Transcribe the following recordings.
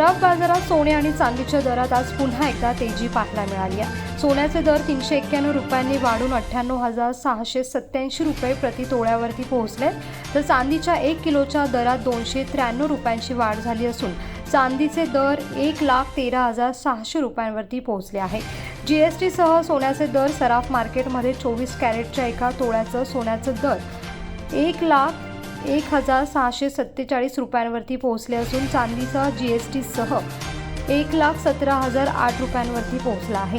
सराफ बाजारात सोने आणि चांदीच्या दरात आज पुन्हा एकदा तेजी पाहायला मिळाली आहे. सोन्याचे दर तीनशे एक्क्याण्णव रुपयांनी वाढून अठ्ठ्याण्णव हजार सहाशे सत्त्याऐंशी रुपये प्रति तोळ्यावरती पोहोचले. तर चांदीच्या एक किलोच्या दरात दोनशे त्र्याण्णव रुपयांची वाढ झाली असून चांदीचे दर एक लाख तेरा हजार सहाशे रुपयांवरती पोहोचले आहे. जी एस टीसह सोन्याचे दर सराफ मार्केटमध्ये चोवीस कॅरेटच्या एका तोळ्याचं सोन्याचं दर एक लाख एक हजार सहाशे सत्तेचाळीस रुपयांवरती पोहोचले असून चांदीचा जी एस टीसह एक लाख सतरा हजार आठ रुपयांवरती पोहोचला आहे.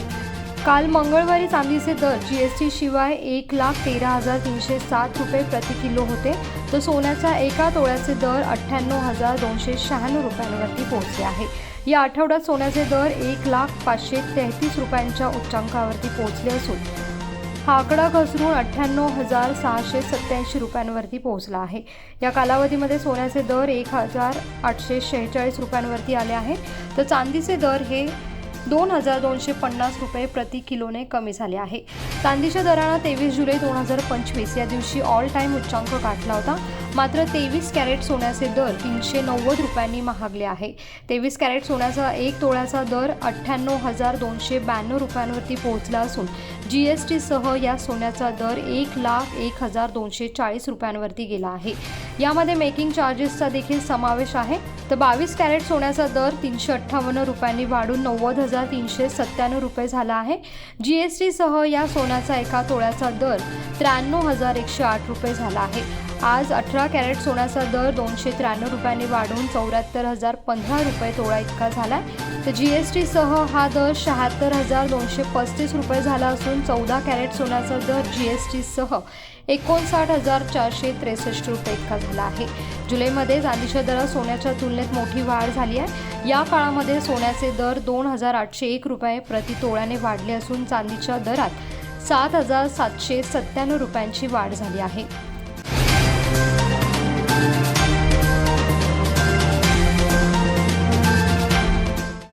काल मंगळवारी चांदीचे दर जी एस टी शिवाय एक लाख तेरा हजार तीनशे सात रुपये प्रति किलो होते तर सोन्याच्या एका तोळ्याचे दर अठ्ठ्याण्णव हजार दोनशे शहाण्णव रुपयांवरती पोहोचले आहे. या आठवड्यात सोन्याचे दर एक लाख पाचशे तेहतीस रुपयांच्या उच्चांकावरती पोहोचले असून हा आकडा घसरून अठ्ठ्याण्णव हजार सहाशे सत्याऐंशी रुपयांवरती पोहोचला आहे. या कालावधीमध्ये सोन्याचे दर एक हजार आठशे शेहेचाळीस रुपयांवरती आले आहे. तर चांदीचे दर हे दोन हजार दोनशे पन्नास रुपये प्रति किलोने कमी झाले आहे. चांदीच्या दरानं तेवीस जुलै दोन हजार पंचवीस या दिवशी ऑल टाईम उच्चांक गाठला होता. मात्र तेवीस कॅरेट सोन्याचे दर तीनशे नव्वद रुपयांनी महागले आहे. तेवीस कॅरेट सोन्याचा एक तोळ्याचा दर अठ्ठ्याण्णव हजार दोनशे ब्याण्णव रुपयांवरती पोहोचला असून जी एस टीसह या सोन्याचा दर एक लाख एक हजार दोनशे चाळीस रुपयांवरती गेला आहे. यामध्ये मेकिंग चार्जेसचा देखील समावेश आहे. तर बावीस कॅरेट सोन्याचा दर तीनशे अठ्ठावन्न रुपयांनी वाढून नव्वद हजार तीनशे सत्त्याण्णव रुपये झाला आहे. जी एस टीसह या सोन्याचा एका तोळ्याचा दर त्र्याण्णव हजार एकशे आठ रुपये झाला आहे. आज अठरा कॅरेट सोन्याचा दर दोनशे त्र्याण्णव रुपयांनी वाढून चौऱ्याहत्तर हजार पंधरा रुपये तोळा इतका झाला आहे तर जी एस टीसह हा दर शहात्तर हजार दोनशे पस्तीस रुपये झाला असून चौदा कॅरेट सोन्याचा दर जी एस टीसह एकोणसाठ हजार चारशे त्रेसष्ट रुपये इतका झाला आहे. जुलैमध्ये चांदीच्या दरात सोन्याच्या तुलनेत मोठी वाढ झाली आहे. या काळामध्ये सोन्याचे दर दोन हजार आठशे एक रुपये प्रति तोळ्याने वाढले असून चांदीच्या दरात सात हजार सातशे सत्त्याण्णव रुपयांची वाढ झाली आहे.